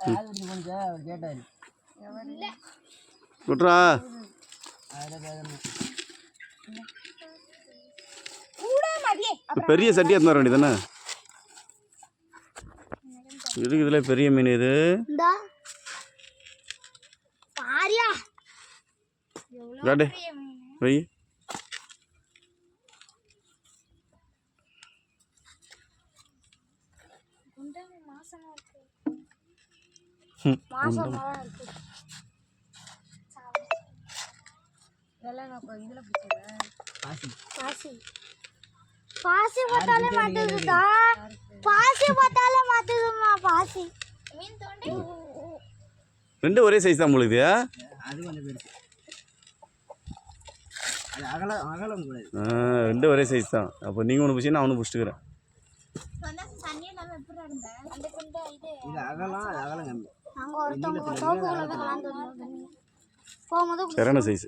போனுச்சா அவர் கேட்டார் விட்றா அதில் பேசணும் கூட மதியே பெரிய பெரிய மீன் இது? பாரியா. காட்டு வை. மாசமா இருக்கு ம், மாசமா இருக்கு இதெல்லாம் நான் இப்போ இதில் பிடிச்சிடுறேன் பாசி. பாசி. பாசி பார்த்தாலே மாட்டுதுதா பாசி பார்த்தாலே மாட்டுதுமா பாசி. மீன் தோண்டி? ரெண்டு ஒரே சைஸ் தான் உங்களுக்கு அது கொஞ்சம் பெருசு. அது அகலம் அகலம் கூடாது ரெண்டு ஒரே சைஸ் தான். அப்போ நீங்கள் ஒன்று பிடிச்சி நான் ஒன்று பிடிச்சிக்கிறேன் இது. அகலம் அது அகலம் கம்மி நாங்க ஒருத்தவங்க தோப்புக்குள்ள போய் தண்ணி போகும்போது சரியான சைஸ்